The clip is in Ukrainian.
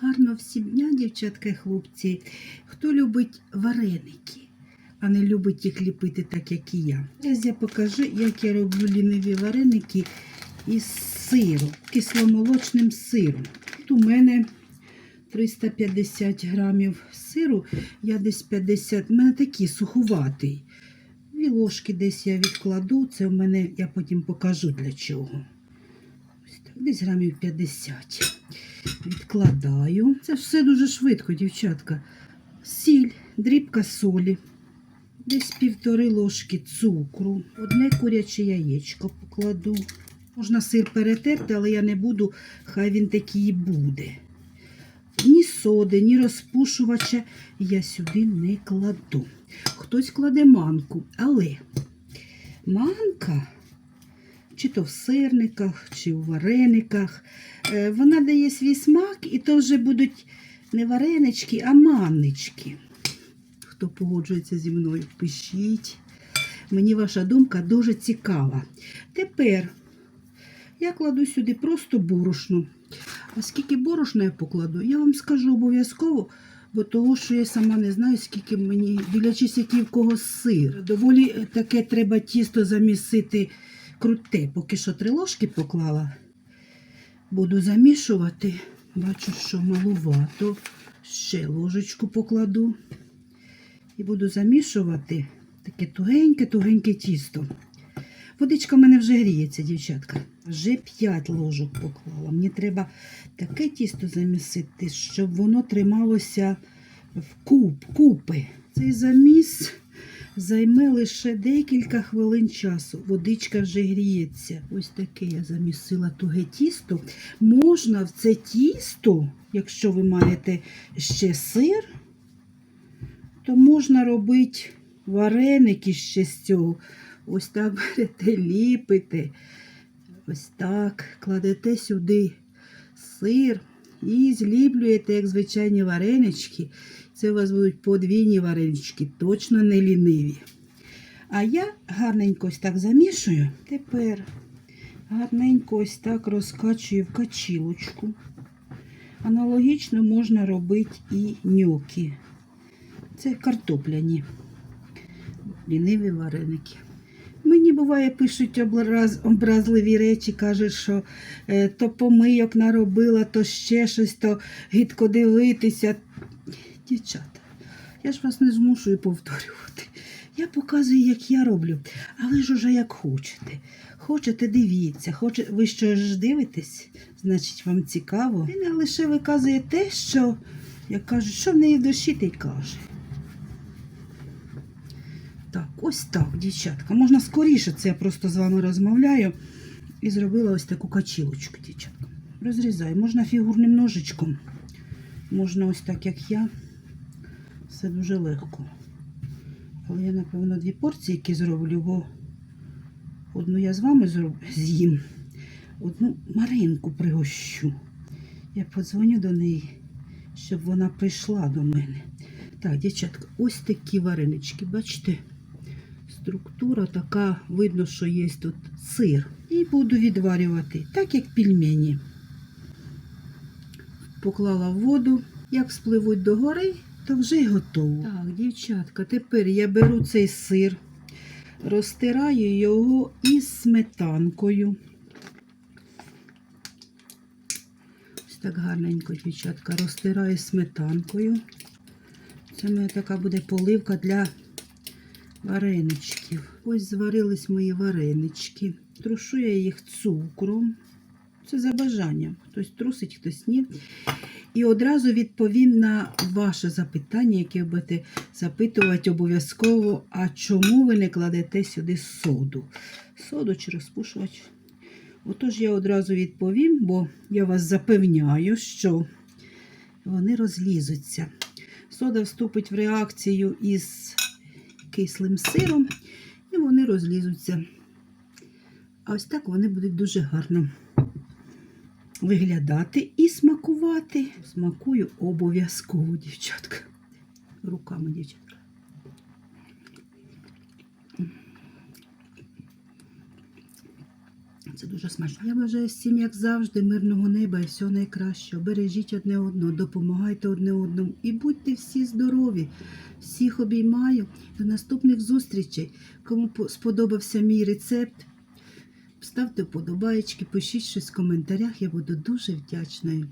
Гарно всім дня, дівчатка і хлопці. Хто любить вареники, а не любить їх ліпити так, як і я. Зараз я покажу, як я роблю ліниві вареники із сиром, кисломолочним сиром. Тут у мене 350 грамів сиру, я десь 50, у мене такий сухуватий. Дві ложки десь я відкладу, це в мене, я потім покажу для чого. Ось так, десь грамів 50. Відкладаю. Це все дуже швидко, дівчатка. Сіль, дрібка солі, десь півтори ложки цукру, одне куряче яєчко покладу. Можна сир перетерти, але я не буду, хай він такий і буде. Ні соди, ні розпушувача я сюди не кладу. Хтось кладе манку, але манка, чи то в сирниках, чи в варениках, е, вона дає свій смак, і то вже будуть не варенички, а маннички. Хто погоджується зі мною, пишіть. Мені ваша думка дуже цікава. Тепер я кладу сюди просто борошно. А скільки борошна я покладу, я вам скажу обов'язково, бо того, що я сама не знаю, скільки мені, дивлячись, який в кого сир. Доволі таке треба тісто замісити круте. Поки що три ложки поклала. Буду замішувати. Бачу, що малувато. Ще ложечку покладу. І буду замішувати таке тугеньке-тугеньке тісто. Водичка в мене вже гріється, дівчатка. Вже 5 ложок поклала. Мені треба таке тісто замісити, щоб воно трималося в куп, купи. Цей заміс займе лише декілька хвилин часу. Водичка вже гріється. Ось таке я замісила туге тісто. Можна в це тісто, якщо ви маєте ще сир, то можна робити вареники ще з цього. Ось так берете, ліпите. Ось так. Кладете сюди сир і зліплюєте, як звичайні варенички. Це у вас будуть подвійні варенички, точно не ліниві. А я гарненько ось так замішую. Тепер гарненько ось так розкачую в качілочку. Аналогічно можна робити і ньокі. Це картопляні ліниві вареники. Мені буває, пишуть образ, образливі речі, кажуть, що е, то помийок наробила, то ще щось, то гидко дивитися. Дівчата, я ж вас не змушую повторювати. Я показую, як я роблю, а ви ж уже як хочете. Хочете, дивіться, хочете, ви що ж дивитесь, значить вам цікаво. Він лише виказує те, що, як кажуть, що в неї в душі, те й каже. Так, ось так, дівчатка. Можна скоріше, це я просто з вами розмовляю. І зробила ось таку качілочку, дівчатка. Розрізаю. Можна фігурним ножичком. Можна ось так, як я. Все дуже легко. Але я, напевно, дві порції, які зроблю, бо одну я з вами зроб... з'їм, одну Маринку пригощу. Я подзвоню до неї, щоб вона прийшла до мене. Так, дівчатка, ось такі варенички, бачите? Структура така, видно, що є тут сир. І буду відварювати, так як пельмені. Поклала в воду, як спливуть до то вже й готово. Так, дівчатка, тепер я беру цей сир, розтираю його із сметанкою. Ось так гарненько, дівчатка, розтираю сметанкою. Це мене така буде поливка для вареничків. Ось зварились мої варенички. Трушу я їх цукром. Це за бажанням. Хтось трусить, хтось ні. І одразу відповім на ваше запитання, яке будете запитувати обов'язково, а чому ви не кладете сюди соду? Соду чи розпушувач? Отож, я одразу відповім, бо я вас запевняю, що вони розлізуться. Сода вступить в реакцію із кислим сиром, і вони розлізуться. А ось так вони будуть дуже гарно виглядати і смакувати. Смакую обов'язково, дівчатка. Руками, дівчатка. Це дуже смачно. Я бажаю всім, як завжди, мирного неба і всього найкращого. Бережіть одне одного, допомагайте одне одному і будьте всі здорові. Всіх обіймаю. До наступних зустрічей. Кому по- сподобався мій рецепт, ставте подобаєчки, пишіть щось в коментарях. Я буду дуже вдячною.